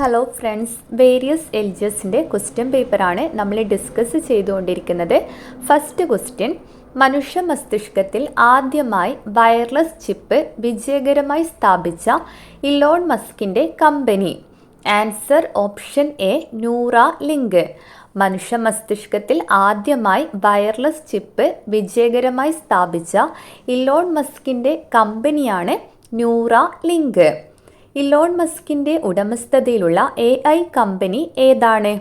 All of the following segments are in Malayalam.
ഹലോ ഫ്രണ്ട്സ് വേരിയസ് എൽജസിന്റെ ക്വസ്റ്റ്യൻ പേപ്പറാണ് നമ്മൾ ഡിസ്കസ് ചെയ്തുകൊണ്ടിരിക്കുന്നത്. ഫസ്റ്റ് ക്വസ്റ്റ്യൻ മനുഷ്യ മസ്തിഷ്കത്തിൽ ആദ്യമായി വയർലെസ് ചിപ്പ് വിജയകരമായി സ്ഥാപിച്ച ഇലോൺ മസ്കിന്റെ company answer option A Neuralink മനുഷ്യ മസ്തിഷ്കത്തിൽ ആദ്യമായി വയർലെസ് ചിപ്പ് വിജയകരമായി സ്ഥാപിച്ച ഇലോൺ മസ്കിന്റെ കമ്പനിയാണ് ന്യൂറ ലിങ്ക് ഇലോൺ മസ്കിന്റെ ഉടമസ്ഥതയിലുള്ള എ ഐ കമ്പനി ഏതാണ്?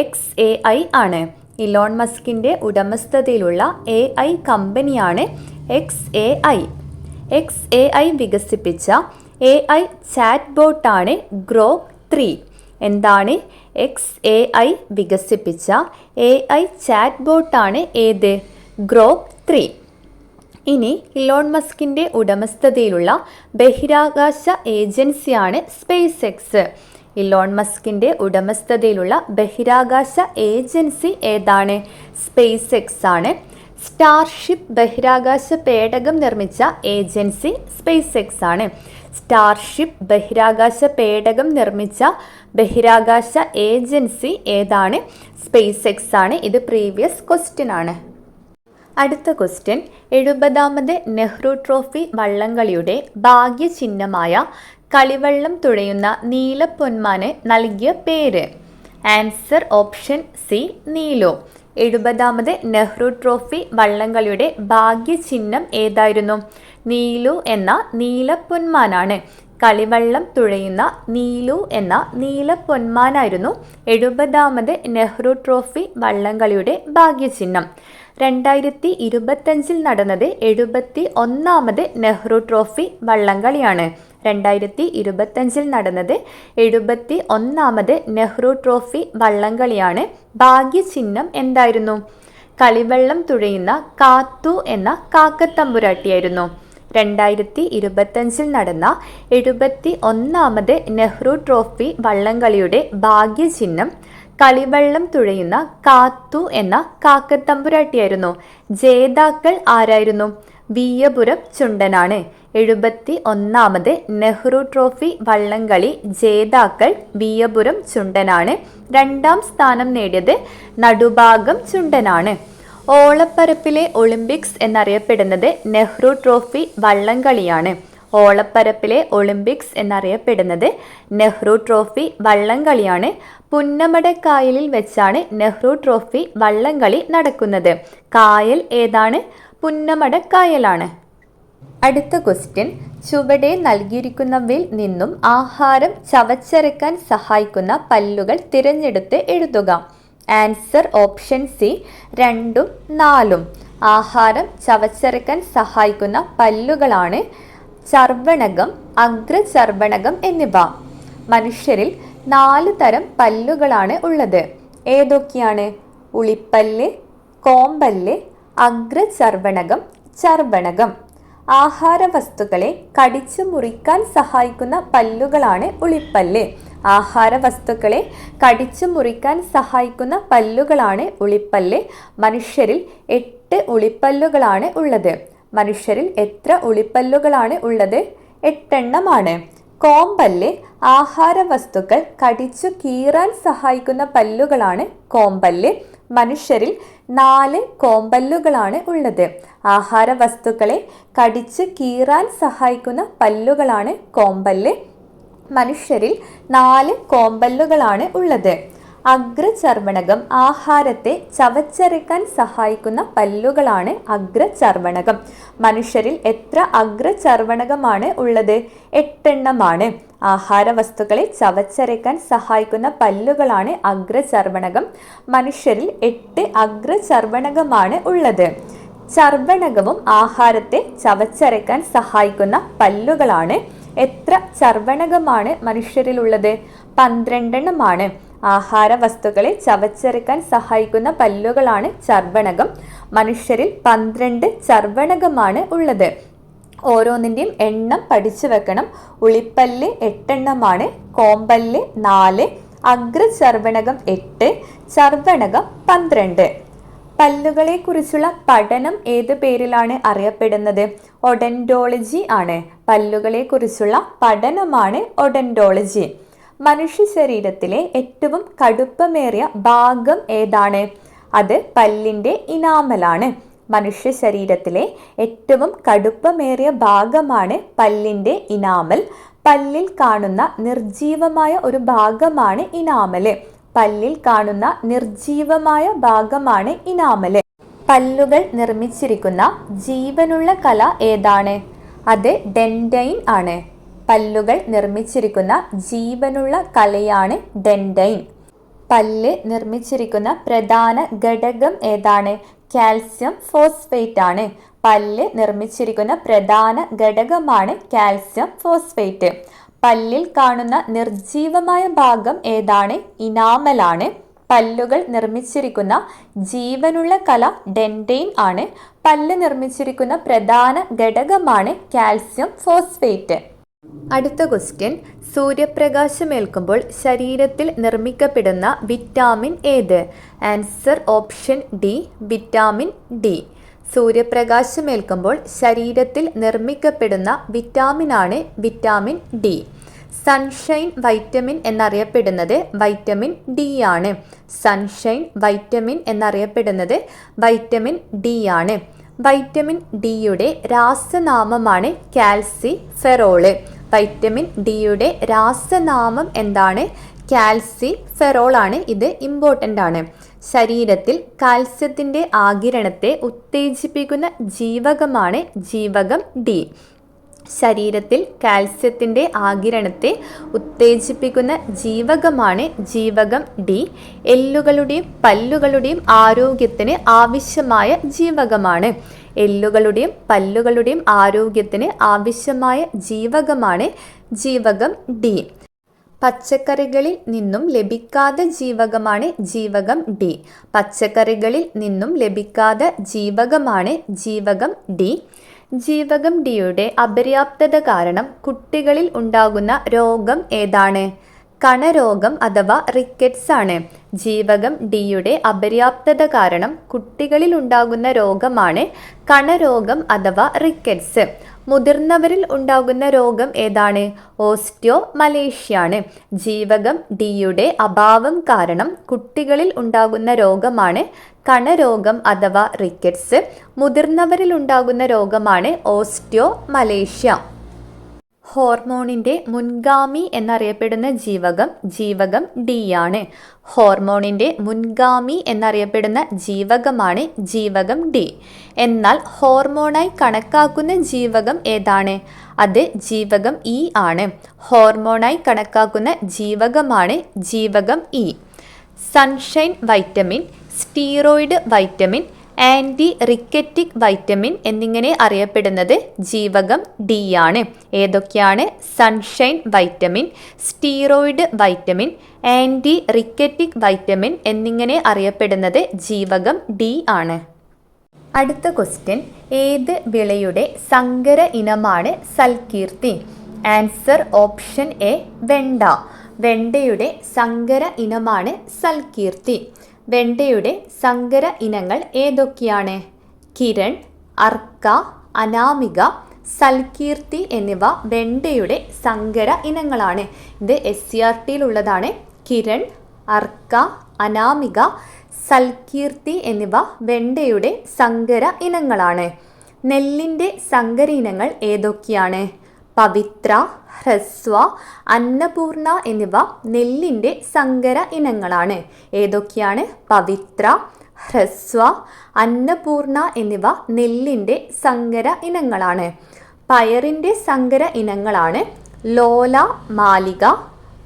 എക്സ് എ ഐ ആണ്. ഇലോൺ മസ്കിന്റെ ഉടമസ്ഥതയിലുള്ള എ ഐ കമ്പനിയാണ് X A I X A I വികസിപ്പിച്ച എ ഐ ചാറ്റ് ബോട്ടാണ് ഗ്രോ ത്രീ എന്താണ്? എക്സ് എ ഐ വികസിപ്പിച്ച എ ഐ ചാറ്റ് ബോട്ടാണ് ഏത്? ഗ്രോ ത്രീ ഇനി ഇലോൺ മസ്കിന്റെ ഉടമസ്ഥതയിലുള്ള ബഹിരാകാശ ഏജൻസിയാണ് സ്പേസ് എക്സ് ഇലോൺ മസ്കിന്റെ ഉടമസ്ഥതയിലുള്ള ബഹിരാകാശ ഏജൻസി ഏതാണ്? സ്പേസ് എക്സ് ആണ്. സ്റ്റാർഷിപ്പ് ബഹിരാകാശ പേടകം നിർമ്മിച്ച ഏജൻസി സ്പേസ് എക്സ് ആണ്. സ്റ്റാർഷിപ്പ് ബഹിരാകാശ പേടകം നിർമ്മിച്ച ബഹിരാകാശ ഏജൻസി ഏതാണ്? സ്പേസ് എക്സ് ആണ്. ഇത് പ്രീവിയസ് ക്വസ്റ്റ്യൻ ആണ്. അടുത്ത ക്വസ്റ്റ്യൻ എഴുപതാമത് നെഹ്റു ട്രോഫി വള്ളംകളിയുടെ ഭാഗ്യചിഹ്നമായ കളിവള്ളം തുഴയുന്ന നീലപ്പൊന്മാന് നൽകിയ പേര്? Answer option C Neelo. എഴുപതാമത് Nehru trophy വള്ളംകളിയുടെ ഭാഗ്യചിഹ്നം ഏതായിരുന്നു? നീലു എന്ന നീലപ്പൊന്മാനാണ് കളിവള്ളം തുഴയുന്ന നീലു എന്ന നീലപ്പൊന്മാനായിരുന്നു എഴുപതാമത് നെഹ്റു ട്രോഫി വള്ളംകളിയുടെ ഭാഗ്യചിഹ്നം. രണ്ടായിരത്തി ഇരുപത്തഞ്ചിൽ നടന്നത് എഴുപത്തി ഒന്നാമത് നെഹ്റു ട്രോഫി വള്ളംകളിയാണ്. രണ്ടായിരത്തി ഇരുപത്തഞ്ചിൽ നടന്നത് എഴുപത്തി ഒന്നാമത് നെഹ്റു ട്രോഫി വള്ളംകളിയാണ്. ഭാഗ്യചിഹ്നം എന്തായിരുന്നു? കളിവെള്ളം തുഴയുന്ന കാത്തു എന്ന കാക്കത്തമ്പുരാട്ടിയായിരുന്നു. രണ്ടായിരത്തി ഇരുപത്തഞ്ചിൽ നടന്ന എഴുപത്തി ഒന്നാമത് നെഹ്റു ട്രോഫി വള്ളംകളിയുടെ ഭാഗ്യചിഹ്നം കളിവെള്ളം തുഴയുന്ന കാത്തു എന്ന കാക്കത്തമ്പുരാട്ടിയായിരുന്നു. ജേതാക്കൾ ആരായിരുന്നു? വീയപുരം ചുണ്ടനാണ്. എഴുപത്തി ഒന്നാമത് നെഹ്റു ട്രോഫി വള്ളംകളി ജേതാക്കൾ വീയപുരം ചുണ്ടനാണ്. രണ്ടാം സ്ഥാനം നേടിയത് നടുഭാഗം ചുണ്ടനാണ്. ഓളപ്പരപ്പിലെ ഒളിമ്പിക്സ് എന്നറിയപ്പെടുന്നത് നെഹ്റു ട്രോഫി വള്ളംകളിയാണ്. ഓളപ്പരപ്പിലെ ഒളിമ്പിക്സ് എന്നറിയപ്പെടുന്നത് നെഹ്റു ട്രോഫി വള്ളംകളിയാണ്. പുന്നമടക്കായലിൽ വെച്ചാണ് നെഹ്റു ട്രോഫി വള്ളംകളി നടക്കുന്നത്. കായൽ ഏതാണ്? പുന്നമടക്കായലാണ് അടുത്ത ക്വസ്റ്റ്യൻ. ചുവടെ നൽകിയിരിക്കുന്നവയിൽ നിന്നും ആഹാരം ചവച്ചരക്കാൻ സഹായിക്കുന്ന പല്ലുകൾ തിരഞ്ഞെടുത്ത് എഴുതുക. ആൻസർ ഓപ്ഷൻ സി രണ്ടും നാലും. ആഹാരം ചവച്ചരക്കാൻ സഹായിക്കുന്ന പല്ലുകളാണ് ചർവണകം അഗ്രചർവണകം എന്നിവ. മനുഷ്യരിൽ നാല് തരം പല്ലുകളാണ് ഉള്ളത്. ഏതൊക്കെയാണ്? ഉളിപ്പല്ല് കോമ്പല്ല് അഗ്രചർവണകം ചർവണകം ആഹാര വസ്തുക്കളെ കടിച്ചു മുറിക്കാൻ സഹായിക്കുന്ന പല്ലുകളാണ് ഉളിപ്പല്ല്. ആഹാര വസ്തുക്കളെ കടിച്ചു മുറിക്കാൻ സഹായിക്കുന്ന പല്ലുകളാണ് ഉളിപ്പല്ല്. മനുഷ്യരിൽ എട്ട് ഉളിപ്പല്ലുകളാണ് ഉള്ളത്. മനുഷ്യരിൽ എത്ര ഉളിപ്പല്ലുകളാണ് ഉള്ളത്? എട്ടെണ്ണമാണ്. കോമ്പല്ല് ആഹാര വസ്തുക്കൾ കടിച്ചു കീറാൻ സഹായിക്കുന്ന പല്ലുകളാണ് കോമ്പല്ല്. മനുഷ്യരിൽ നാല് കോമ്പല്ലുകളാണ് ഉള്ളത്. ആഹാര വസ്തുക്കളെ കടിച്ചു കീറാൻ സഹായിക്കുന്ന പല്ലുകളാണ് കോമ്പല്ല്. മനുഷ്യരിൽ നാല് കോമ്പല്ലുകളാണ് ഉള്ളത്. അഗ്രചർവണകം ആഹാരത്തെ ചവച്ചരക്കാൻ സഹായിക്കുന്ന പല്ലുകളാണ് അഗ്രചർവണകം മനുഷ്യരിൽ എത്ര അഗ്രചർവണകമാണ് ഉള്ളത്? എട്ടെണ്ണമാണ്. ആഹാര വസ്തുക്കളെ ചവച്ചരക്കാൻ സഹായിക്കുന്ന പല്ലുകളാണ് അഗ്രചർവണകം മനുഷ്യരിൽ എട്ട് അഗ്രചർവണകമാണ് ഉള്ളത്. ചർവണകവും ആഹാരത്തെ ചവച്ചരക്കാൻ സഹായിക്കുന്ന പല്ലുകളാണ്. എത്ര ചർവണകമാണ് മനുഷ്യരിലുള്ളത് പന്ത്രണ്ടെണ്ണമാണ്. ആഹാര വസ്തുക്കളെ ചവച്ചെറുക്കാൻ സഹായിക്കുന്ന പല്ലുകളാണ് ചർവണകം. മനുഷ്യരിൽ പന്ത്രണ്ട് ചർവണകമാണ് ഉള്ളത്. ഓരോന്നിന്റെയും എണ്ണം പഠിച്ചു വെക്കണം. ഉളിപ്പല്ല് എട്ടെണ്ണമാണ്. കോമ്പല്ല് നാല്. അഗ്രചർവണകം എട്ട്. ചർവണകം പന്ത്രണ്ട്. പല്ലുകളെക്കുറിച്ചുള്ള പഠനം ഏത് പേരിലാണ് അറിയപ്പെടുന്നത്? ഒഡൻഡോളജി ആണ്. പല്ലുകളെക്കുറിച്ചുള്ള പഠനമാണ് ഒഡന്റോളജി മനുഷ്യ ശരീരത്തിലെ ഏറ്റവും കടുപ്പമേറിയ ഭാഗം ഏതാണ്? അത് പല്ലിന്റെ ഇനാമലാണ്. മനുഷ്യ ശരീരത്തിലെ ഏറ്റവും കടുപ്പമേറിയ ഭാഗമാണ് പല്ലിന്റെ ഇനാമൽ. പല്ലിൽ കാണുന്ന നിർജീവമായ ഒരു ഭാഗമാണ് ഇനാമൽ. പല്ലിൽ കാണുന്ന നിർജീവമായ ഭാഗമാണ് ഇനാമൽ. പല്ലുകൾ നിർമ്മിച്ചിരിക്കുന്ന ജീവനുള്ള കല ഏതാണ്? അത് ഡെൻഡൈൻ ആണ്. പല്ലുകൾ നിർമ്മിച്ചിരിക്കുന്ന ജീവനുള്ള കലയാണ് ഡെൻഡൈൻ പല്ല് നിർമ്മിച്ചിരിക്കുന്ന പ്രധാന ഘടകം ഏതാണ്? കാൽസ്യം ഫോസ്ഫേറ്റ് ആണ്. പല്ല് നിർമ്മിച്ചിരിക്കുന്ന പ്രധാന ഘടകമാണ് കാൽസ്യം ഫോസ്ഫേറ്റ്. പല്ലിൽ കാണുന്ന നിർജീവമായ ഭാഗം ഏതാണ്? ഇനാമലാണ് പല്ലുകൾ നിർമ്മിച്ചിരിക്കുന്ന ജീവനുള്ള കല ഡെൻഡെയിൻ ആണ്. പല്ല് നിർമ്മിച്ചിരിക്കുന്ന പ്രധാന ഘടകമാണ് കാൽസ്യം ഫോസ്ഫേറ്റ്. അടുത്ത ക്വസ്റ്റ്യൻ. സൂര്യപ്രകാശമേൽക്കുമ്പോൾ ശരീരത്തിൽ നിർമ്മിക്കപ്പെടുന്ന വിറ്റാമിൻ ഏത്? Answer option D vitamin D. സൂര്യപ്രകാശമേൽക്കുമ്പോൾ ശരീരത്തിൽ നിർമ്മിക്കപ്പെടുന്ന വിറ്റാമിനാണ് വിറ്റാമിൻ ഡി. സൺഷൈൻ വൈറ്റമിൻ എന്നറിയപ്പെടുന്നത് വൈറ്റമിൻ ഡി ആണ്. സൺഷൈൻ വൈറ്റമിൻ എന്നറിയപ്പെടുന്നത് വൈറ്റമിൻ ഡി ആണ്. വൈറ്റമിൻ ഡിയുടെ രാസനാമമാണ് കാൽസി ഫെറോൾ. വൈറ്റമിൻ ഡിയുടെ രാസനാമം എന്താണ്? കാൽസി ഫെറോൾ ആണ്. ഇത് ഇമ്പോർട്ടന്റ് ആണ്. ശരീരത്തിൽ കാൽസ്യത്തിന്റെ ആകിരണത്തെ ഉത്തേജിപ്പിക്കുന്ന ജീവകമാണ് ജീവകം ഡി. ശരീരത്തിൽ കാൽസ്യത്തിന്റെ ആകിരണത്തെ ഉത്തേജിപ്പിക്കുന്ന ജീവകമാണ് ജീവകം ഡി. എല്ലുകളുടെയും പല്ലുകളുടെയും ആരോഗ്യത്തിന് ആവശ്യമായ ജീവകമാണ്. എല്ലുകളുടെയും പല്ലുകളുടെയും ആരോഗ്യത്തിന് ആവശ്യമായ ജീവകമാണ് ജീവകം ഡി. പച്ചക്കറികളിൽ നിന്നും ലഭിക്കാത്ത ജീവകമാണ് ജീവകം ഡി. പച്ചക്കറികളിൽ നിന്നും ലഭിക്കാത്ത ജീവകമാണ് ജീവകം ഡി. ജീവകം ഡിയുടെ അപര്യാപ്തത കാരണം കുട്ടികളിൽ ഉണ്ടാകുന്ന രോഗം ഏതാണ്? കണരോഗം അഥവാ റിക്കറ്റ്സ് ആണ്. ജീവകം ഡിയുടെ അപര്യാപ്തത കാരണം കുട്ടികളിൽ ഉണ്ടാകുന്ന രോഗമാണ് കണരോഗം അഥവാ റിക്കറ്റ്സ് മുതിർന്നവരിൽ ഉണ്ടാകുന്ന രോഗം ഏതാണ്? ഓസ്റ്റിയോ മലേഷ്യാണ് ജീവകം ഡിയുടെ അഭാവം കാരണം കുട്ടികളിൽ ഉണ്ടാകുന്ന രോഗമാണ് കണരോഗം അഥവാ റിക്കറ്റ്സ് മുതിർന്നവരിൽ ഉണ്ടാകുന്ന രോഗമാണ് ഓസ്റ്റിയോ മലേഷ്യ ഹോർമോണിന്റെ മുൻഗാമി എന്നറിയപ്പെടുന്ന ജീവകം ജീവകം ഡി ആണ്. ഹോർമോണിന്റെ മുൻഗാമി എന്നറിയപ്പെടുന്ന ജീവകമാണ് ജീവകം ഡി എന്നാൽ ഹോർമോണായി കണക്കാക്കുന്ന ജീവകം ഏതാണ്? അത് ജീവകം ഇ ആണ്. ഹോർമോണായി കണക്കാക്കുന്ന ജീവകമാണ് ജീവകം E sunshine vitamin steroid vitamin antirachitic vitamin എന്നിങ്ങനെ അറിയപ്പെടുന്നത് ജീവകം ഡി ആണ്. ഏതൊക്കെയാണ്? Sunshine vitamin steroid vitamin antirachitic vitamin എന്നിങ്ങനെ അറിയപ്പെടുന്നത് ജീവകം ഡി ആണ്. അടുത്ത ക്വസ്റ്റ്യൻ ഏത് വിളയുടെ സങ്കര ഇനമാണ് സൽകീർത്തി? ആൻസർ ഓപ്ഷൻ എ വെണ്ട. വെണ്ടയുടെ സങ്കര ഇനമാണ് സൽകീർത്തി. വെണ്ടയുടെ സങ്കര ഇനങ്ങൾ ഏതൊക്കെയാണ്? കിരൺ അർക്ക അനാമിക സൽകീർത്തി എന്നിവ വെണ്ടയുടെ സങ്കര ഇനങ്ങളാണ്. ഇത് എസ് സി ആർ ടിയിലുള്ളതാണ് കിരൺ അർക്ക അനാമിക സൽകീർത്തി എന്നിവ വെണ്ടയുടെ സങ്കര ഇനങ്ങളാണ്. നെല്ലിന്റെ സങ്കര ഇനങ്ങൾ ഏതൊക്കെയാണ്? പവിത്ര ഹ്രസ്വ അന്നപൂർണ എന്നിവ നെല്ലിന്റെ സങ്കര ഇനങ്ങളാണ്. ഏതൊക്കെയാണ്? പവിത്ര ഹ്രസ്വ അന്നപൂർണ എന്നിവ നെല്ലിന്റെ സങ്കര ഇനങ്ങളാണ്. പയറിന്റെ സങ്കര ഇനങ്ങളാണ് ലോല മാലിക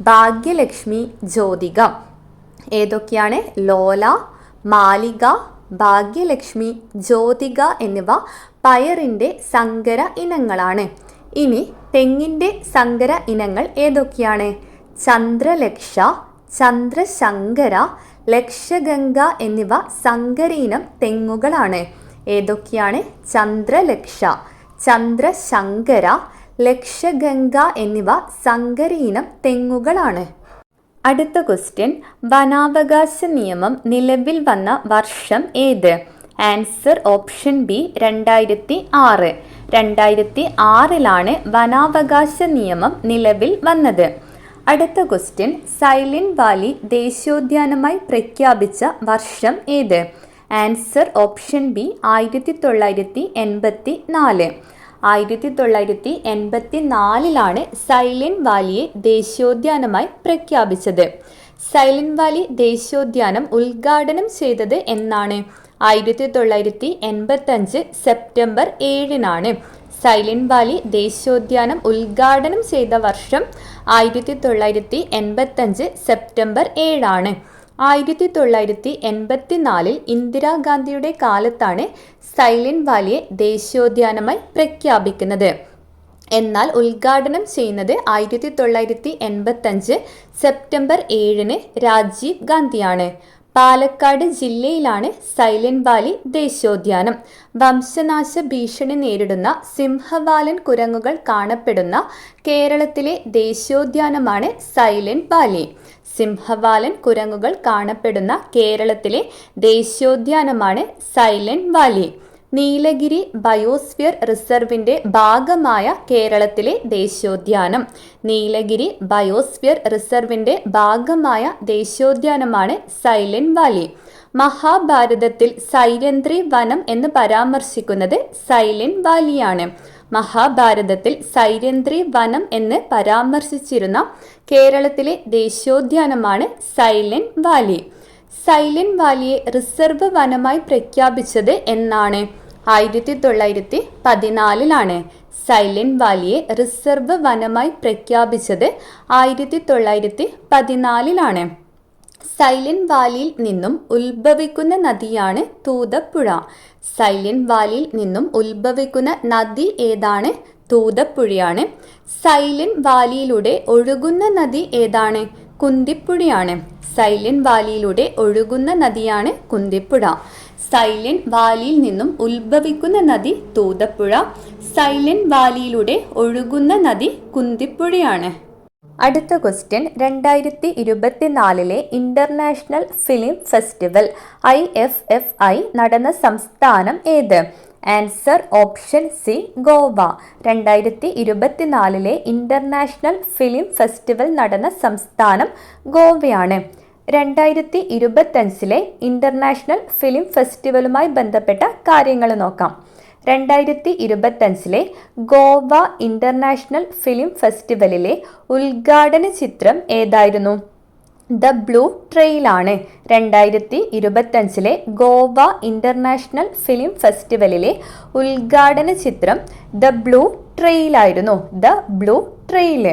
ഭാഗ്യലക്ഷ്മി ജ്യോതിക. ഏതൊക്കെയാണ്? ലോല മാലിക ഭാഗ്യലക്ഷ്മി ജ്യോതിക എന്നിവ പയറിന്റെ സങ്കര ഇനങ്ങളാണ്. ഇനി തെങ്ങിന്റെ സങ്കര ഇനങ്ങൾ ഏതൊക്കെയാണ്? ചന്ദ്രലക്ഷ ചന്ദ്രശങ്കര ലക്ഷഗംഗ എന്നിവ സങ്കരീനം തെങ്ങുകളാണ്. ഏതൊക്കെയാണ്? ചന്ദ്രലക്ഷ ചന്ദ്രശങ്കര ലക്ഷഗംഗ എന്നിവ സങ്കരീനം തെങ്ങുകളാണ്. അടുത്ത ക്വസ്റ്റ്യൻ വനാവകാശ നിയമം നിലവിൽ വന്ന വർഷം ഏത്? ആൻസർ ഓപ്ഷൻ ബി രണ്ടായിരത്തി ആറ്. രണ്ടായിരത്തി ആറിലാണ് വനാവകാശ നിയമം നിലവിൽ വന്നത്. അടുത്ത ക്വസ്റ്റ്യൻ സൈലിൻ വാലി ദേശീയോദ്യാനമായി പ്രഖ്യാപിച്ച വർഷം ഏത്? ആൻസർ ഓപ്ഷൻ ബി ആയിരത്തി തൊള്ളായിരത്തി എൺപത്തി നാല് ആയിരത്തി തൊള്ളായിരത്തി എൺപത്തി നാലിലാണ് സൈലന്റ് വാലിയെ ദേശീയോദ്യാനമായി പ്രഖ്യാപിച്ചത്. സൈലിൻ വാലി ദേശീയോദ്യാനം ഉദ്ഘാടനം ചെയ്തത് എന്നാണ്. ആയിരത്തി തൊള്ളായിരത്തി എൺപത്തഞ്ച് സെപ്റ്റംബർ ഏഴിനാണ് സൈലന്റ് വാലി ദേശീയോദ്യാനം ഉദ്ഘാടനം ചെയ്ത വർഷം ആയിരത്തി തൊള്ളായിരത്തി എൺപത്തഞ്ച് സെപ്റ്റംബർ ഏഴാണ്. ആയിരത്തി തൊള്ളായിരത്തി എൺപത്തി നാലിൽ ഇന്ദിരാഗാന്ധിയുടെ കാലത്താണ് സൈലന്റ് വാലിയെ ദേശീയോദ്യാനമായി പ്രഖ്യാപിക്കുന്നത്. എന്നാൽ ഉദ്ഘാടനം ചെയ്യുന്നത് ആയിരത്തി തൊള്ളായിരത്തി എൺപത്തഞ്ച് സെപ്റ്റംബർ ഏഴിന് രാജീവ് ഗാന്ധിയാണ്. പാലക്കാട് ജില്ലയിലാണ് സൈലന്റ് വാലി ദേശീയോദ്യാനം. വംശനാശ ഭീഷണി നേരിടുന്ന സിംഹവാലൻ കുരങ്ങുകൾ കാണപ്പെടുന്ന കേരളത്തിലെ ദേശീയോദ്യാനമാണ് സൈലന്റ് വാലി. സിംഹവാലൻ കുരങ്ങുകൾ കാണപ്പെടുന്ന കേരളത്തിലെ ദേശീയോദ്യാനമാണ് സൈലന്റ് വാലി. നീലഗിരി ബയോസ്ഫിയർ റിസർവിന്റെ ഭാഗമായ കേരളത്തിലെ ദേശീയോദ്യാനം. നീലഗിരി ബയോസ്ഫിയർ റിസർവിന്റെ ഭാഗമായ ദേശീയോദ്യാനമാണ് സൈലന്റ് വാലി. മഹാഭാരതത്തിൽ സൈലന്ത്രി വനം എന്ന് പരാമർശിക്കുന്നത് സൈലന്റ് വാലിയാണ്. മഹാഭാരതത്തിൽ സൈരന്ത്രി വനം എന്ന് പരാമർശിച്ചിരുന്ന കേരളത്തിലെ ദേശീയോദ്യാനമാണ് സൈലന്റ് വാലി. സൈലന്റ് വാലിയെ റിസർവ് വനമായി പ്രഖ്യാപിച്ചത് എന്നാണ്. ആയിരത്തി തൊള്ളായിരത്തി പതിനാലിലാണ് സൈലന്റ് വാലിയെ റിസർവ് വനമായി പ്രഖ്യാപിച്ചത് ആയിരത്തി തൊള്ളായിരത്തി പതിനാലിലാണ് സൈലന്റ് വാലിയിൽ നിന്നും ഉത്ഭവിക്കുന്ന നദിയാണ് തൂതപ്പുഴ. സൈലന്റ് വാലിയിൽ നിന്നും ഉത്ഭവിക്കുന്ന നദി ഏതാണ്? തൂതപ്പുഴയാണ്. സൈലന്റ് വാലിയിലൂടെ ഒഴുകുന്ന നദി ഏതാണ്? കുന്തിപ്പുഴയാണ്. സൈലന്റ് വാലിയിലൂടെ ഒഴുകുന്ന നദിയാണ് കുന്തിപ്പുഴ. സൈലന്റ് വാലിയിൽ നിന്നും ഉത്ഭവിക്കുന്ന നദി തൂതപ്പുഴ. സൈലന്റ് വാലിയിലൂടെ ഒഴുകുന്ന നദി കുന്തിപ്പുഴയാണ്. അടുത്ത ക്വസ്റ്റ്യൻ രണ്ടായിരത്തി ഇരുപത്തിനാലിലെ international film festival I F F I നടന്ന സംസ്ഥാനം ഏത്? Answer option C Goa. രണ്ടായിരത്തി ഇരുപത്തിനാലിലെ ഇന്റർനാഷണൽ ഫിലിം ഫെസ്റ്റിവൽ നടന്ന സംസ്ഥാനം ഗോവയാണ്. രണ്ടായിരത്തി ഇരുപത്തഞ്ചിലെ ഇന്റർനാഷണൽ ഫിലിം ഫെസ്റ്റിവലുമായി ബന്ധപ്പെട്ട കാര്യങ്ങൾ നോക്കാം. രണ്ടായിരത്തി ഇരുപത്തഞ്ചിലെ ഗോവ ഇന്റർനാഷണൽ ഫിലിം ഫെസ്റ്റിവലിലെ ഉദ്ഘാടന ചിത്രം ഏതായിരുന്നു? ദ ബ്ലൂ ട്രെയിൽ ആണ് രണ്ടായിരത്തി ഇരുപത്തഞ്ചിലെ ഗോവ ഇന്റർനാഷണൽ ഫിലിം ഫെസ്റ്റിവലിലെ ഉദ്ഘാടന ചിത്രം ദ ബ്ലൂ ട്രെയിൽ ആയിരുന്നു ദ ബ്ലൂ ട്രെയിൽ.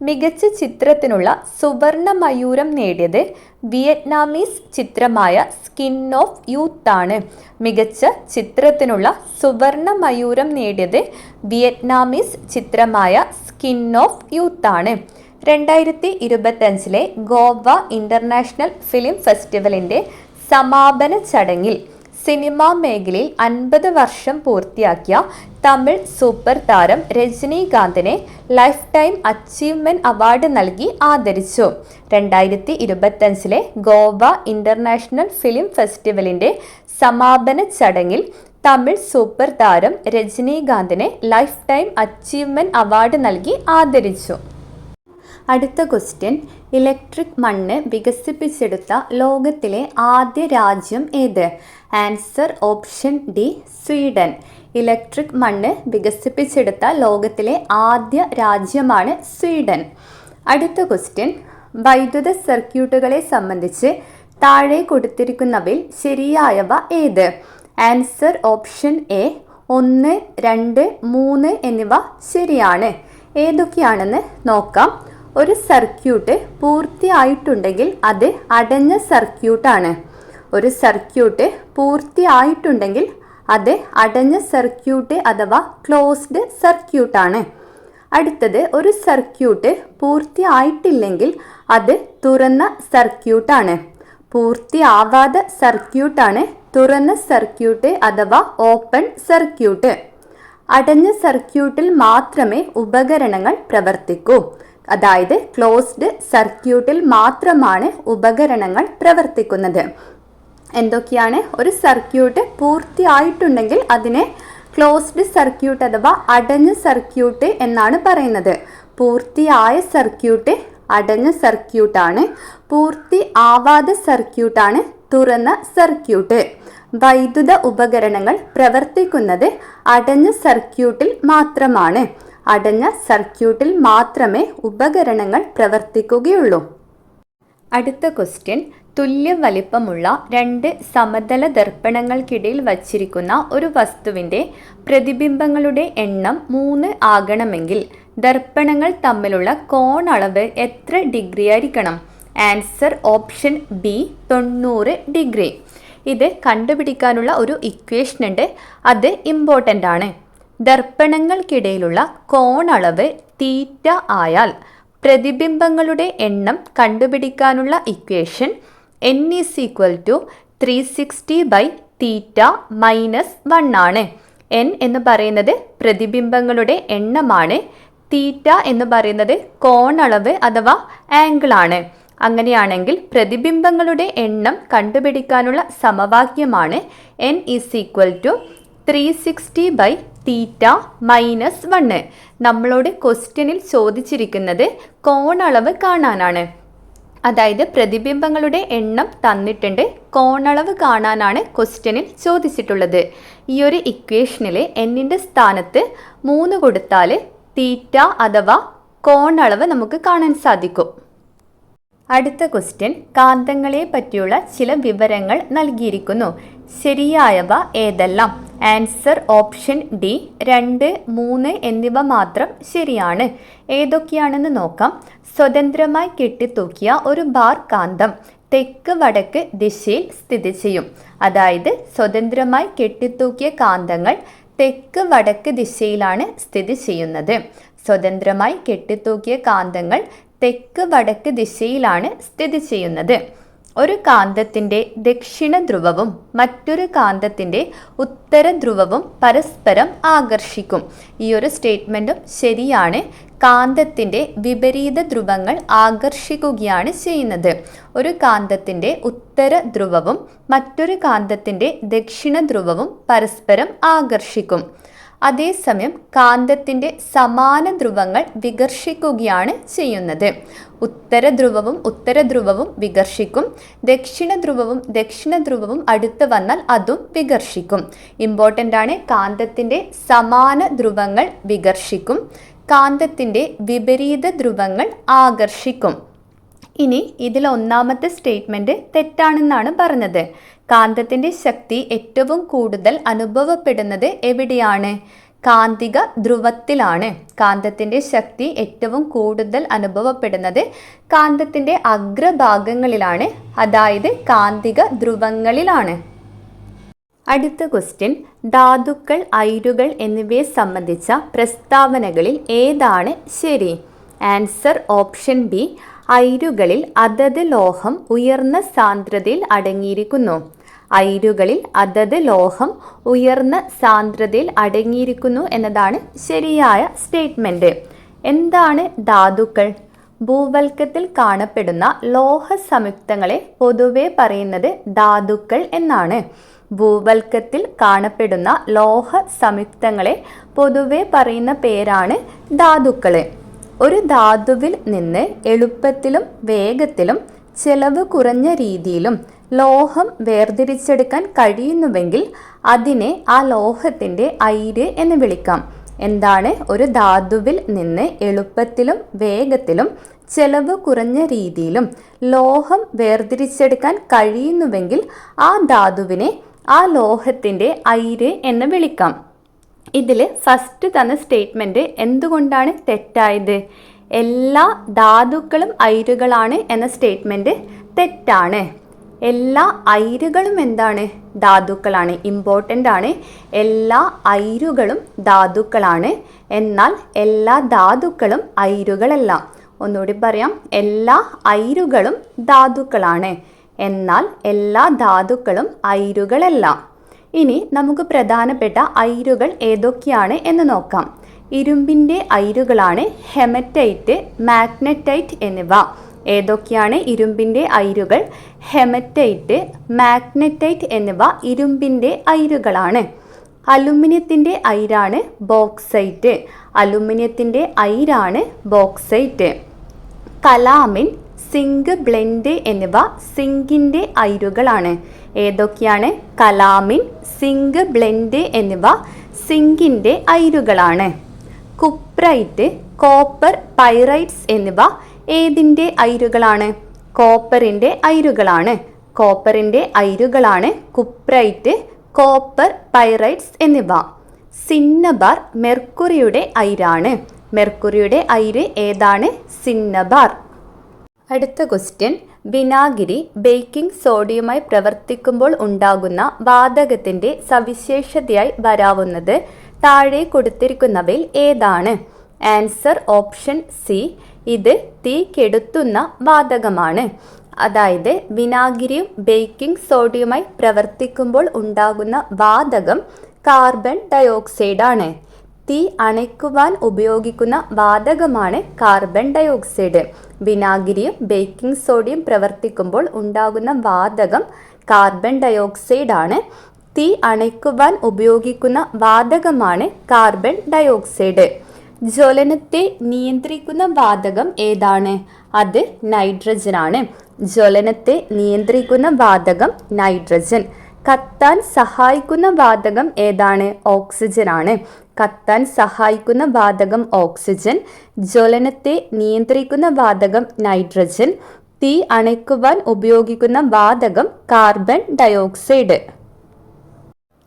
മികച്ച ചിത്രത്തിനുള്ള സുവർണ മയൂരം നേടിയത് വിയറ്റ്നാമീസ് ചിത്രമായ സ്കിൻ ഓഫ് യൂത്ത് ആണ്. മികച്ച ചിത്രത്തിനുള്ള സുവർണ മയൂരം നേടിയത് വിയറ്റ്നാമീസ് ചിത്രമായ സ്കിൻ ഓഫ് യൂത്ത് ആണ്. രണ്ടായിരത്തി ഇരുപത്തഞ്ചിലെ ഗോവ ഇന്റർനാഷണൽ ഫിലിം ഫെസ്റ്റിവലിന്റെ സമാപന ചടങ്ങിൽ സിനിമാ മേഖലയിൽ അൻപത് വർഷം പൂർത്തിയാക്കിയ തമിഴ് സൂപ്പർ താരം രജനീകാന്തിനെ ലൈഫ് ടൈം അച്ചീവ്മെന്റ് അവാർഡ് നൽകി ആദരിച്ചു. രണ്ടായിരത്തി ഇരുപത്തഞ്ചിലെ ഗോവ ഇന്റർനാഷണൽ ഫിലിം ഫെസ്റ്റിവലിന്റെ സമാപന ചടങ്ങിൽ തമിഴ് സൂപ്പർ താരം രജനീകാന്തിനെ ലൈഫ് ടൈം അച്ചീവ്മെന്റ് അവാർഡ് നൽകി ആദരിച്ചു. അടുത്ത ക്വസ്റ്റ്യൻ ഇലക്ട്രിക് മണ്ണ് വികസിപ്പിച്ചെടുത്ത ലോകത്തിലെ ആദ്യ രാജ്യം ഏത്? Answer option D Sweden electric മണ്ണ് വികസിപ്പിച്ചെടുത്ത ലോകത്തിലെ ആദ്യ രാജ്യമാണ് സ്വീഡൻ അടുത്ത ക്വസ്റ്റ്യൻ വൈദ്യുത സർക്യൂട്ടുകളെ സംബന്ധിച്ച് താഴെ കൊടുത്തിരിക്കുന്നവയിൽ ശരിയായവ ഏത്? ആൻസർ ഓപ്ഷൻ എ ഒന്ന് രണ്ട് മൂന്ന് എന്നിവ ശരിയാണ്. ഏതൊക്കെയാണെന്ന് നോക്കാം. ഒരു സർക്യൂട്ട് പൂർത്തിയായിട്ടുണ്ടെങ്കിൽ അത് അടഞ്ഞ സർക്യൂട്ടാണ്. ഒരു സർക്യൂട്ട് പൂർത്തിയായിട്ടുണ്ടെങ്കിൽ അത് അടഞ്ഞ സർക്യൂട്ട് അഥവാ ക്ലോസ്ഡ് സർക്യൂട്ടാണ്. അടുത്തത് ഒരു സർക്യൂട്ട് പൂർത്തിയായിട്ടില്ലെങ്കിൽ അത് തുറന്ന സർക്യൂട്ടാണ്. പൂർത്തിയാവാത്ത സർക്യൂട്ടാണ് തുറന്ന സർക്യൂട്ട് അഥവാ ഓപ്പൺ സർക്യൂട്ട്. അടഞ്ഞ സർക്യൂട്ടിൽ മാത്രമേ ഉപകരണങ്ങൾ പ്രവർത്തിക്കൂ. അതായത് ക്ലോസ്ഡ് സർക്യൂട്ടിൽ മാത്രമാണ് ഉപകരണങ്ങൾ പ്രവർത്തിക്കുന്നത്. എന്തൊക്കെയാണ്? ഒരു സർക്യൂട്ട് പൂർത്തിയായിട്ടുണ്ടെങ്കിൽ അതിനെ ക്ലോസ്ഡ് സർക്യൂട്ട് അഥവാ അടഞ്ഞ സർക്യൂട്ട് എന്നാണ് പറയുന്നത്. പൂർത്തിയായ സർക്യൂട്ട് അടഞ്ഞ സർക്യൂട്ടാണ് പൂർത്തി ആവാത സർക്യൂട്ടാണ് തുറന്ന സർക്യൂട്ട് വൈദ്യുത ഉപകരണങ്ങൾ പ്രവർത്തിക്കുന്നത് അടഞ്ഞ സർക്യൂട്ടിൽ മാത്രമാണ്. അടഞ്ഞ സർക്യൂട്ടിൽ മാത്രമേ ഉപകരണങ്ങൾ പ്രവർത്തിക്കുകയുള്ളൂ. അടുത്ത ക്വസ്റ്റ്യൻ തുല്യ വലിപ്പമുള്ള രണ്ട് സമതല ദർപ്പണങ്ങൾക്കിടയിൽ വച്ചിരിക്കുന്ന ഒരു വസ്തുവിന്റെ പ്രതിബിംബങ്ങളുടെ എണ്ണം മൂന്ന് ആകണമെങ്കിൽ ദർപ്പണങ്ങൾ തമ്മിലുള്ള കോണളവ് എത്ര ഡിഗ്രി ആയിരിക്കണം? ആൻസർ ഓപ്ഷൻ ബി തൊണ്ണൂറ് ഡിഗ്രി. ഇത് കണ്ടുപിടിക്കാനുള്ള ഒരു ഇക്വേഷൻ ഉണ്ട്. അത് ഇമ്പോർട്ടന്റ് ആണ്. ദർപ്പണങ്ങൾക്കിടയിലുള്ള കോണളവ് തീറ്റ ആയാൽ പ്രതിബിംബങ്ങളുടെ എണ്ണം കണ്ടുപിടിക്കാനുള്ള equation N is equal to three sixty by theta minus one ആണ്. എൻ എന്ന് പറയുന്നത് പ്രതിബിംബങ്ങളുടെ എണ്ണമാണ്. തീറ്റ എന്ന് പറയുന്നത് കോണളവ് അഥവാ ആംഗിൾ ആണ്. അങ്ങനെയാണെങ്കിൽ പ്രതിബിംബങ്ങളുടെ എണ്ണം കണ്ടുപിടിക്കാനുള്ള സമവാക്യമാണ് N is equal to three sixty by theta minus one നമ്മളോട് ക്വസ്റ്റ്യനിൽ ചോദിച്ചിരിക്കുന്നത് കോണളവ് കാണാനാണ്. അതായത് പ്രതിബിംബങ്ങളുടെ എണ്ണം തന്നിട്ടുണ്ട് കോണളവ് കാണാനാണ് ക്വസ്റ്റ്യനിൽ ചോദിച്ചിട്ടുള്ളത്. ഈ ഒരു ഇക്വേഷനിൽ എന്നിന്റെ സ്ഥാനത്ത് മൂന്ന് കൊടുത്താൽ തീറ്റ അഥവാ കോണളവ് നമുക്ക് കാണാൻ സാധിക്കും. അടുത്ത ക്വസ്റ്റ്യൻ കാന്തങ്ങളെ പറ്റിയുള്ള ചില വിവരങ്ങൾ നൽകിയിരിക്കുന്നു. ശരിയായവ ഏതെല്ലാം? ആൻസർ ഓപ്ഷൻ ഡി രണ്ട് മൂന്ന് എന്നിവ മാത്രം ശരിയാണ്. ഏതൊക്കെയാണെന്ന് നോക്കാം. സ്വതന്ത്രമായി കെട്ടിത്തൂക്കിയ ഒരു ബാർ കാന്തം തെക്ക് വടക്ക് ദിശയിൽ സ്ഥിതി ചെയ്യും. അതായത് സ്വതന്ത്രമായി കെട്ടിത്തൂക്കിയ കാന്തങ്ങൾ തെക്ക് വടക്ക് ദിശയിലാണ് സ്ഥിതി ചെയ്യുന്നത്. സ്വതന്ത്രമായി കെട്ടിത്തൂക്കിയ കാന്തങ്ങൾ തെക്ക് വടക്ക് ദിശയിലാണ് സ്ഥിതി ചെയ്യുന്നത്. ഒരു കാന്തത്തിന്റെ ദക്ഷിണ ധ്രുവവും മറ്റൊരു കാന്തത്തിന്റെ ഉത്തര ധ്രുവവും പരസ്പരം ആകർഷിക്കും. ഈ ഒരു സ്റ്റേറ്റ്മെന്റും ശരിയാണ്. കാന്തത്തിന്റെ വിപരീത ധ്രുവങ്ങൾ ആകർഷിക്കുകയാണ് ചെയ്യുന്നത്. ഒരു കാന്തത്തിന്റെ ഉത്തര ധ്രുവവും മറ്റൊരു കാന്തത്തിന്റെ ദക്ഷിണ ധ്രുവവും പരസ്പരം ആകർഷിക്കും. അതേസമയം കാന്തത്തിന്റെ സമാന ധ്രുവങ്ങൾ വികർഷിക്കുകയാണ് ചെയ്യുന്നത്. ഉത്തര ധ്രുവവും ഉത്തര ധ്രുവവും വികർഷിക്കും. ദക്ഷിണ ധ്രുവവും ദക്ഷിണ ധ്രുവവും അടുത്ത് വന്നാൽ അതും വികർഷിക്കും. ഇമ്പോർട്ടന്റ് ആണ് കാന്തത്തിന്റെ സമാന ധ്രുവങ്ങൾ വികർഷിക്കും. കാന്തത്തിന്റെ വിപരീത ധ്രുവങ്ങൾ ആകർഷിക്കും. ഇനി ഇതിൽ ഒന്നാമത്തെ സ്റ്റേറ്റ്മെന്റ് തെറ്റാണെന്നാണ് പറഞ്ഞത്. കാന്തത്തിന്റെ ശക്തി ഏറ്റവും കൂടുതൽ അനുഭവപ്പെടുന്നത് എവിടെയാണ്? കാന്തിക ധ്രുവത്തിലാണ്. കാന്തത്തിന്റെ ശക്തി ഏറ്റവും കൂടുതൽ അനുഭവപ്പെടുന്നത് കാന്തത്തിന്റെ അഗ്രഭാഗങ്ങളിലാണ് അതായത് കാന്തിക ധ്രുവങ്ങളിലാണ്. അടുത്ത ക്വസ്റ്റ്യൻ ധാതുക്കൾ അയിരുകൾ എന്നിവയെ സംബന്ധിച്ച പ്രസ്താവനകളിൽ ഏതാണ് ശരി? ആൻസർ ഓപ്ഷൻ ബി അയിരുകളിൽ അതത് ലോഹം ഉയർന്ന സാന്ദ്രതയിൽ അടങ്ങിയിരിക്കുന്നു. ഐരുകളിൽ അതത് ലോഹം ഉയർന്ന സാന്ദ്രതയിൽ അടങ്ങിയിരിക്കുന്നു എന്നതാണ് ശരിയായ സ്റ്റേറ്റ്മെന്റ് എന്താണ് ധാതുക്കൾ? ഭൂവൽക്കത്തിൽ കാണപ്പെടുന്ന ലോഹ സംയുക്തങ്ങളെ പൊതുവെ പറയുന്നത് ധാതുക്കൾ എന്നാണ്. ഭൂവൽക്കത്തിൽ കാണപ്പെടുന്ന ലോഹ സംയുക്തങ്ങളെ പൊതുവെ പറയുന്ന പേരാണ് ധാതുക്കളെ. ഒരു ധാതുവിൽ നിന്ന് എളുപ്പത്തിലും വേഗത്തിലും ചെലവ് കുറഞ്ഞ രീതിയിലും ലോഹം വേർതിരിച്ചെടുക്കാൻ കഴിയുന്നുവെങ്കിൽ അതിനെ ആ ലോഹത്തിന്റെ അയിര് എന്ന് വിളിക്കാം. എന്താണ്? ഒരു ധാതുവിൽ നിന്ന് എളുപ്പത്തിലും വേഗത്തിലും ചെലവ് കുറഞ്ഞ രീതിയിലും ലോഹം വേർതിരിച്ചെടുക്കാൻ കഴിയുന്നുവെങ്കിൽ ആ ധാതുവിനെ ആ ലോഹത്തിന്റെ അയിര് എന്ന് വിളിക്കാം. ഇതിൽ ഫസ്റ്റ് തന്ന സ്റ്റേറ്റ്മെന്റ് എന്തുകൊണ്ടാണ് തെറ്റായത്? എല്ലാ ധാതുക്കളും അയിരുകളാണ് എന്ന സ്റ്റേറ്റ്മെന്റ് തെറ്റാണ്. എല്ലാ അയിരുകളും എന്താണ്? ധാതുക്കളാണ് ഇമ്പോർട്ടന്റ് ആണ്. എല്ലാ അയിരുകളും ധാതുക്കളാണ്. എന്നാൽ എല്ലാ ധാതുക്കളും അയിരുകളല്ല. ഒന്നുകൂടി പറയാം. എല്ലാ അയിരുകളും ധാതുക്കളാണ്. എന്നാൽ എല്ലാ ധാതുക്കളും അയിരുകളല്ല. ഇനി നമുക്ക് പ്രധാനപ്പെട്ട അയിരുകൾ ഏതൊക്കെയാണ് എന്ന് നോക്കാം. ഇരുമ്പിന്റെ അയിരുകളാണ് ഹെമറ്റൈറ്റ് മാഗ്നറ്റൈറ്റ് എന്നിവ. ഏതൊക്കെയാണ് ഇരുമ്പിന്റെ അയിരുകൾ? ഹെമറ്റൈറ്റ് മാഗ്നറ്റൈറ്റ് എന്നിവ ഇരുമ്പിന്റെ അയിരുകളാണ്. അലുമിനിയത്തിന്റെ അയിരാണ് ബോക്സൈറ്റ്. അലുമിനിയത്തിന്റെ അയിരാണ് ബോക്സൈറ്റ്. കലാമിൻ സിങ്ക് ബ്ലെൻഡ് എന്നിവ സിങ്കിന്റെ അയിരുകളാണ്. ഏതൊക്കെയാണ്? കലാമിൻ സിങ്ക് ബ്ലെൻഡ് എന്നിവ സിങ്കിന്റെ അയിരുകളാണ്. കുപ്രൈറ്റ് കോപ്പർ പൈറൈറ്റ്സ് എന്നിവ ഏതിന്റെ അയിരുകളാണ്? കോപ്പറിന്റെ അയിരുകളാണ്. കോപ്പറിന്റെ അയിരുകളാണ് കുപ്രൈറ്റ് കോപ്പർ പൈറൈറ്റ്സ് എന്നിവ. സിന്നബാർ മെർക്കുറിയുടെ അയിരാണ്. മെർക്കുറിയുടെ അയിര് ഏതാണ്? സിന്നബാർ. അടുത്ത ക്വസ്റ്റ്യൻ വിനാഗിരി ബേക്കിംഗ് സോഡിയുമായി പ്രവർത്തിക്കുമ്പോൾ ഉണ്ടാകുന്ന വാതകത്തിന്റെ സവിശേഷതയായി വരാവുന്നത് താഴെ കൊടുത്തിരിക്കുന്നവയിൽ ഏതാണ്? ആൻസർ ഓപ്ഷൻ സി ഇത് തീ കെടുത്തുന്ന വാതകമാണ്. അതായത് വിനാഗിരിയും ബേക്കിംഗ് സോഡിയുമായി പ്രവർത്തിക്കുമ്പോൾ ഉണ്ടാകുന്ന വാതകം കാർബൺ ഡയോക്സൈഡ് ആണ്. തീ അണയ്ക്കുവാൻ ഉപയോഗിക്കുന്ന വാതകമാണ് കാർബൺ ഡയോക്സൈഡ് വിനാഗിരിയും ബേക്കിംഗ് സോഡിയും പ്രവർത്തിക്കുമ്പോൾ ഉണ്ടാകുന്ന വാതകം കാർബൺ ഡയോക്സൈഡ് ആണ്. തീ അണയ്ക്കുവാൻ ഉപയോഗിക്കുന്ന വാതകമാണ് കാർബൺ ഡയോക്സൈഡ് ജ്വലനത്തെ നിയന്ത്രിക്കുന്ന വാതകം ഏതാണ്? അത് നൈട്രജൻ ആണ്. ജ്വലനത്തെ നിയന്ത്രിക്കുന്ന വാതകം നൈട്രജൻ കത്താൻ സഹായിക്കുന്ന വാതകം ഏതാണ്? ഓക്സിജൻ ആണ് കത്താൻ സഹായിക്കുന്ന വാതകം ഓക്സിജൻ. ജ്വലനത്തെ നിയന്ത്രിക്കുന്ന വാതകം നൈട്രജൻ. തീ അണയ്ക്കുവാൻ ഉപയോഗിക്കുന്ന വാതകം കാർബൺ ഡയോക്സൈഡ്.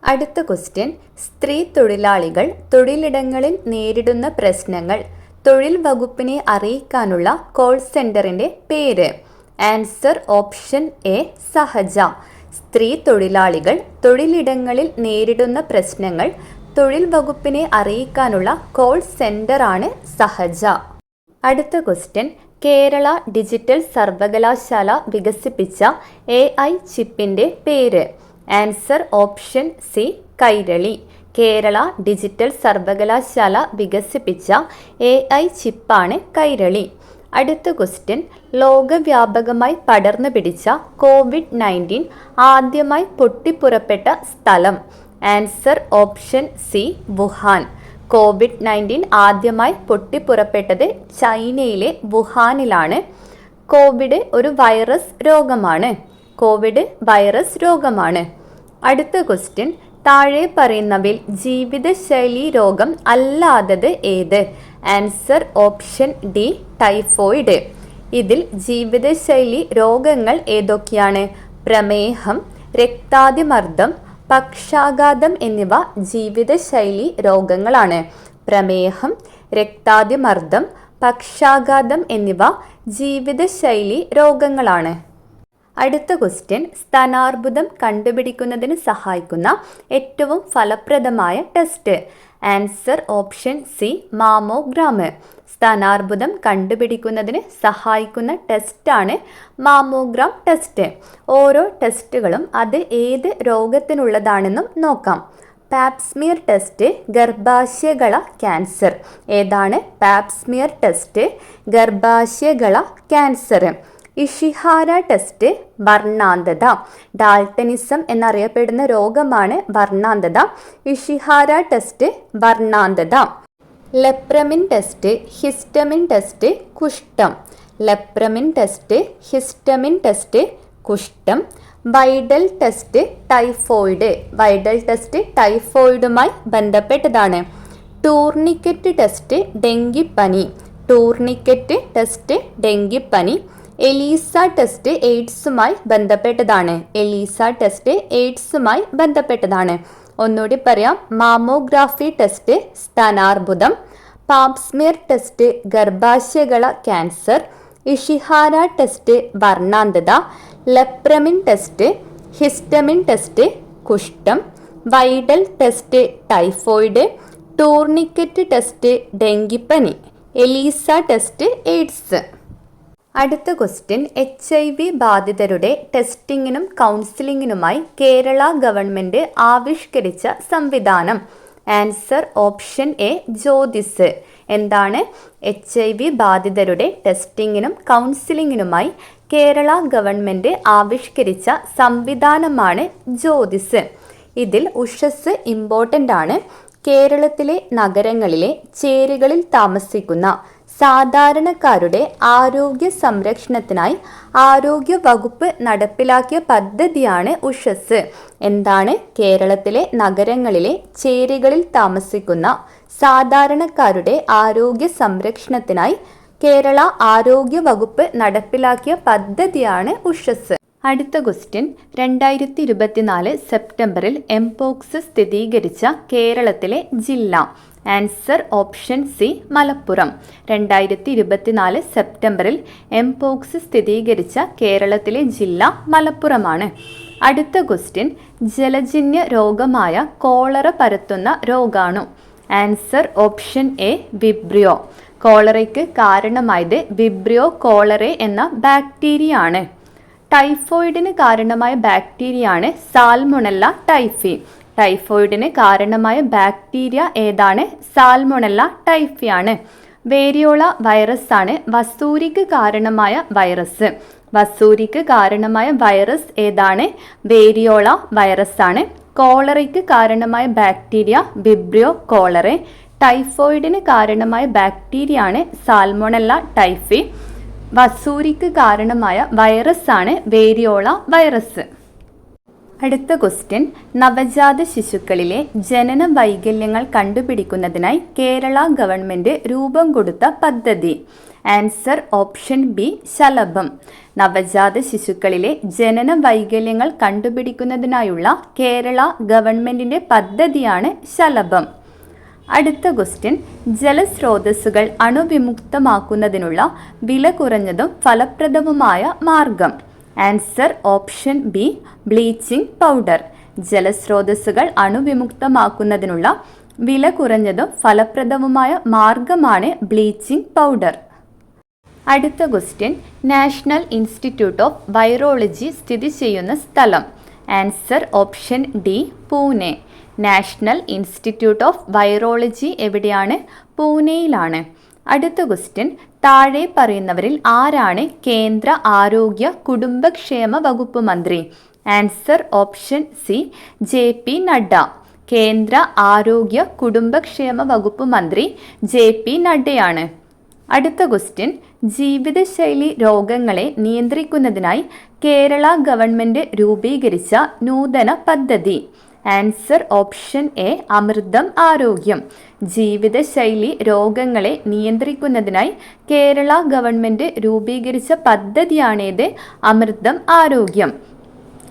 അടുത്ത ക്വസ്റ്റ്യൻ. സ്ത്രീ തൊഴിലാളികൾ തൊഴിലിടങ്ങളിൽ നേരിടുന്ന പ്രശ്നങ്ങൾ. തൊഴിൽ വകുപ്പിനെ അറിയിക്കാനുള്ള കോൾ സെന്ററിന്റെ പേര്. Answer option A Sahaja. സ്ത്രീ തൊഴിലാളികൾ തൊഴിലിടങ്ങളിൽ നേരിടുന്ന പ്രശ്നങ്ങൾ തൊഴിൽ വകുപ്പിനെ അറിയിക്കാനുള്ള കോൾ സെന്ററാണ് സഹജ. അടുത്ത ക്വസ്റ്റ്യൻ കേരള ഡിജിറ്റൽ സർവകലാശാല വികസിപ്പിച്ച എ ഐ ചിപ്പിന്റെ പേര്. Answer option C Kairali. Kerala digital സർവകലാശാല വികസിപ്പിച്ച എ ഐ ചിപ്പാണ് കൈരളി. അടുത്ത ക്വസ്റ്റ്യൻ ലോകവ്യാപകമായി പടർന്നു പിടിച്ച കോവിഡ് നയന്റീൻ ആദ്യമായി പൊട്ടിപ്പുറപ്പെട്ട സ്ഥലം. Answer option C Wuhan Covid nineteen ആദ്യമായി പൊട്ടിപ്പുറപ്പെട്ടത് ചൈനയിലെ വുഹാനിലാണ്. കോവിഡ് ഒരു വൈറസ് രോഗമാണ്. കോവിഡ് വൈറസ് രോഗമാണ്. അടുത്ത ക്വസ്റ്റ്യൻ താഴെ പറയുന്നവയിൽ ജീവിതശൈലി രോഗം അല്ലാത്തത് ഏത്? Answer option D typhoid. ഇതിൽ ജീവിതശൈലി രോഗങ്ങൾ ഏതൊക്കെയാണ്? പ്രമേഹം രക്താതിമർദ്ദം പക്ഷാഘാതം എന്നിവ ജീവിതശൈലി രോഗങ്ങളാണ്. പ്രമേഹം രക്താതിമർദ്ദം പക്ഷാഘാതം എന്നിവ ജീവിതശൈലി രോഗങ്ങളാണ്. അടുത്ത ക്വസ്റ്റ്യൻ സ്ഥാനാർബുദം കണ്ടുപിടിക്കുന്നതിന് സഹായിക്കുന്ന ഏറ്റവും ഫലപ്രദമായ test. Answer option C mammogram സ്ഥാനാർബുദം കണ്ടുപിടിക്കുന്നതിന് സഹായിക്കുന്ന ടെസ്റ്റാണ് മാമോഗ്രാം ടെസ്റ്റ്. ഓരോ ടെസ്റ്റുകളും അത് ഏത് രോഗത്തിനുള്ളതാണെന്നും നോക്കാം. പാപ്സ്മിയർ ടെസ്റ്റ് ഗർഭാശയകള ക്യാൻസർ. ഏതാണ് പാപ്സ്മിയർ ടെസ്റ്റ്? ഗർഭാശയകള ക്യാൻസർ. ഇഷിഹാര ടെസ്റ്റ് വർണാന്തത. ഡാൽട്ടനിസം എന്നറിയപ്പെടുന്ന രോഗമാണ് വർണാന്തത. ഇഷിഹാര ടെസ്റ്റ് വർണാന്തത. ലെപ്രമിൻ ടെസ്റ്റ് ഹിസ്റ്റമിൻ ടെസ്റ്റ് കുഷ്ഠം. ലെപ്രമിൻ ടെസ്റ്റ് ഹിസ്റ്റമിൻ ടെസ്റ്റ് കുഷ്ഠം. Widal test typhoid. Widal test ടൈഫോയിഡുമായി ബന്ധപ്പെട്ടതാണ്. ടൂർണിക്കറ്റ് ടെസ്റ്റ് ഡെങ്കിപ്പനി. ടൂർണിക്കറ്റ് ടെസ്റ്റ് ഡെങ്കിപ്പനി. എലീസ ടെസ്റ്റ് എയ്ഡ്സുമായി ബന്ധപ്പെട്ടതാണ്. എലീസ ടെസ്റ്റ് എയ്ഡ്സുമായി ബന്ധപ്പെട്ടതാണ്. ഒന്നുകൂടി പറയാം. മാമോഗ്രാഫി ടെസ്റ്റ് സ്ഥാനാർബുദം പാപ്സ്മിയർ ടെസ്റ്റ് ഗർഭാശയകള ക്യാൻസർ. ഇഷിഹാര ടെസ്റ്റ് വർണാന്തത. ലെപ്രമിൻ ടെസ്റ്റ് ഹിസ്റ്റമിൻ ടെസ്റ്റ് കുഷ്ഠം. Widal test typhoid. Tourniquet test ഡെങ്കിപ്പനി. ELISA test AIDS. അടുത്ത ക്വസ്റ്റ്യൻ എച്ച് ഐ വി ബാധിതരുടെ ടെസ്റ്റിംഗിനും കൗൺസിലിംഗിനുമായി കേരള ഗവൺമെന്റ് ആവിഷ്കരിച്ച സംവിധാനം. Answer option A Jyothis. എന്താണ്? എച്ച് ഐ വി ബാധിതരുടെ ടെസ്റ്റിംഗിനും കൗൺസിലിംഗിനുമായി കേരള ഗവൺമെന്റ് ആവിഷ്കരിച്ച സംവിധാനമാണ് ജ്യോതിസ്. ഇതിൽ ഉഷസ് ഇമ്പോർട്ടന്റ് ആണ്. കേരളത്തിലെ നഗരങ്ങളിലെ ചേരികളിൽ താമസിക്കുന്ന സാധാരണക്കാരുടെ ആരോഗ്യ സംരക്ഷണത്തിനായി ആരോഗ്യ വകുപ്പ് നടപ്പിലാക്കിയ പദ്ധതിയാണ് ഉഷസ്. എന്താണ് കേരളത്തിലെ നഗരങ്ങളിലെ ചേരികളിൽ താമസിക്കുന്ന സാധാരണക്കാരുടെ ആരോഗ്യ സംരക്ഷണത്തിനായി കേരള ആരോഗ്യ വകുപ്പ് നടപ്പിലാക്കിയ പദ്ധതിയാണ് ഉഷസ്. അടുത്ത ക്വസ്റ്റ്യൻ. രണ്ടായിരത്തി ഇരുപത്തിനാല് സെപ്റ്റംബറിൽ എംപോക്സ് സ്ഥിരീകരിച്ച കേരളത്തിലെ ജില്ല. Answer option C Malappuram. രണ്ടായിരത്തി ഇരുപത്തിനാല് സെപ്റ്റംബറിൽ എംപോക്സ് സ്ഥിരീകരിച്ച കേരളത്തിലെ ജില്ല മലപ്പുറമാണ്. അടുത്ത ക്വസ്റ്റ്യൻ ജലജന്യ രോഗമായ കോളറ പരത്തുന്ന രോഗാണു. Answer option A Vibrio. കോളറയ്ക്ക് കാരണമായത് വിബ്രിയോ കോളറെ എന്ന ബാക്ടീരിയ ആണ് ടൈഫോയിഡിന് കാരണമായ ബാക്ടീരിയ ആണ് സാൽമൊണല്ല ടൈഫി ടൈഫോയിഡിന് കാരണമായ ബാക്ടീരിയ ഏതാണ്? സാൽമൊണല്ല ടൈഫിയാണ്. വേരിയോള വൈറസ് ആണ് വസൂരിക്ക് കാരണമായ വൈറസ്. വസൂരിക്ക് കാരണമായ വൈറസ് ഏതാണ്? വേരിയോള വൈറസ് ആണ് കോളറയ്ക്ക് കാരണമായ ബാക്ടീരിയ വിബ്രിയോ കോളറെ. ടൈഫോയിഡിന് കാരണമായ ബാക്ടീരിയ ആണ് സാൽമൊണല്ല ടൈഫി. വസൂരിക്ക് കാരണമായ വൈറസ് ആണ് വേരിയോള വൈറസ്. അടുത്ത ക്വസ്റ്റ്യൻ നവജാത ശിശുക്കളിലെ ജനന വൈകല്യങ്ങൾ കണ്ടുപിടിക്കുന്നതിനായി കേരള ഗവൺമെന്റ് രൂപം കൊടുത്ത പദ്ധതി. Answer option B Shalabham. നവജാത ശിശുക്കളിലെ ജനന വൈകല്യങ്ങൾ കണ്ടുപിടിക്കുന്നതിനായുള്ള കേരള ഗവൺമെന്റിന്റെ പദ്ധതിയാണ് ശലഭം. അടുത്ത ക്വസ്റ്റ്യൻ ജലസ്രോതസ്സുകൾ അണുവിമുക്തമാക്കുന്നതിനുള്ള വില കുറഞ്ഞതും ഫലപ്രദവുമായ മാർഗം. Answer option B bleaching powder. ജലസ്രോതസ്സുകൾ അണുവിമുക്തമാക്കുന്നതിനുള്ള വില കുറഞ്ഞതും ഫലപ്രദവുമായ മാർഗമാണ് ബ്ലീച്ചിങ് പൗഡർ. അടുത്ത question national institute of virology സ്ഥിതി ചെയ്യുന്ന സ്ഥലം. Answer option D Pune. National institute of virology എവിടെയാണ്? പൂനെയിലാണ്. അടുത്ത ക്വസ്റ്റ്യൻ താഴെ പറയുന്നവരിൽ ആരാണ് കേന്ദ്ര ആരോഗ്യ കുടുംബക്ഷേമ വകുപ്പ് മന്ത്രി? Answer option C J P Nadda. കേന്ദ്ര ആരോഗ്യ കുടുംബക്ഷേമ വകുപ്പ് മന്ത്രി ജെ പി നഡ്ഡയാണ്. അടുത്ത ക്വസ്റ്റ്യൻ ജീവിതശൈലി രോഗങ്ങളെ നിയന്ത്രിക്കുന്നതിനായി കേരള ഗവൺമെന്റ് രൂപീകരിച്ച നൂതന പദ്ധതി. ആൻസർ ഓപ്ഷൻ എ അമൃതം ആരോഗ്യം. ജീവിതശൈലി രോഗങ്ങളെ നിയന്ത്രിക്കുന്നതിനായി കേരള ഗവൺമെന്റ് രൂപീകരിച്ച പദ്ധതിയാണേത് അമൃതം ആരോഗ്യം.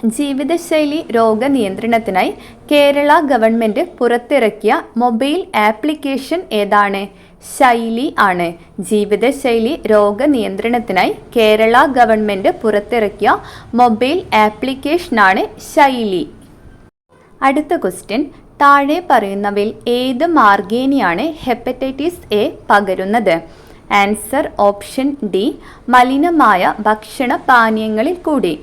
ജീവിതശൈലി രോഗനിയന്ത്രണത്തിനായി കേരള ഗവൺമെന്റ് പുറത്തിറക്കിയ മൊബൈൽ ആപ്ലിക്കേഷൻ ഏതാണ്? ശൈലി ആണ്. ജീവിതശൈലി രോഗനിയന്ത്രണത്തിനായി കേരള ഗവൺമെന്റ് പുറത്തിറക്കിയ മൊബൈൽ ആപ്ലിക്കേഷനാണ് ശൈലി. അടുത്ത ക്വസ്റ്റ്യൻ താഴെ പറയുന്നവയിൽ ഏത് മാർഗേനിയാണ് ഹെപ്പറ്റൈറ്റിസ് എ പകരുന്നത്? ആൻസർ ഓപ്ഷൻ ഡി മലിനമായ ഭക്ഷണ പാനീയങ്ങളിൽ കൂടി.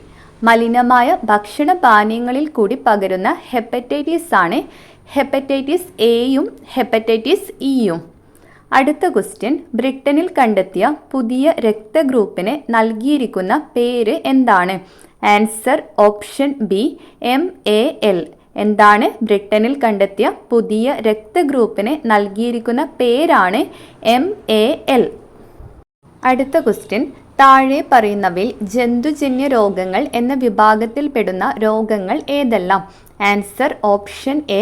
മലിനമായ ഭക്ഷണ പാനീയങ്ങളിൽ കൂടി പകരുന്ന ഹെപ്പറ്റൈറ്റിസ് ആണ് ഹെപ്പറ്റൈറ്റിസ് എയും ഹെപ്പറ്റൈറ്റിസ് ഇയും അടുത്ത ക്വസ്റ്റ്യൻ ബ്രിട്ടനിൽ കണ്ടെത്തിയ പുതിയ രക്തഗ്രൂപ്പിന് നൽകിയിരിക്കുന്ന പേര് എന്താണ്? Answer option B M A L എന്താണ് ബ്രിട്ടനിൽ കണ്ടെത്തിയ പുതിയ രക്തഗ്രൂപ്പിന് നൽകിയിരിക്കുന്ന പേരാണ് എം എ എൽ അടുത്ത ക്വസ്റ്റ്യൻ താഴെ പറയുന്നവയിൽ ജന്തുജന്യ രോഗങ്ങൾ എന്ന വിഭാഗത്തിൽപ്പെടുന്ന രോഗങ്ങൾ ഏതെല്ലാം? ആൻസർ ഓപ്ഷൻ എ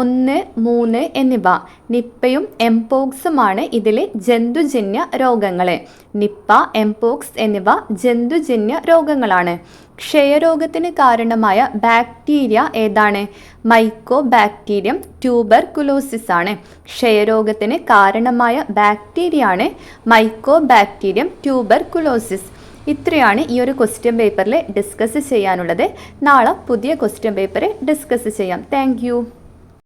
ഒന്ന് മൂന്ന് എന്നിവ. നിപ്പയും എംപോക്സുമാണ് ഇതിലെ ജന്തുജന്യ രോഗങ്ങൾ നിപ്പ എംപോക്സ് എന്നിവ ജന്തുജന്യ രോഗങ്ങളാണ്. ക്ഷയരോഗത്തിന് കാരണമായ ബാക്ടീരിയ ഏതാണ്? മൈക്കോ ബാക്ടീരിയം ട്യൂബർ കുലോസിസ് ആണ് ക്ഷയരോഗത്തിന് കാരണമായ ബാക്ടീരിയ ആണ് മൈക്കോ ബാക്ടീരിയം ട്യൂബർ കുലോസിസ് ഇത്രയാണ് ഈ ഒരു ക്വസ്റ്റ്യൻ പേപ്പറിൽ ഡിസ്കസ് ചെയ്യാനുള്ളത്. നാളെ പുതിയ ക്വസ്റ്റ്യൻ പേപ്പർ ഡിസ്കസ് ചെയ്യാം. താങ്ക്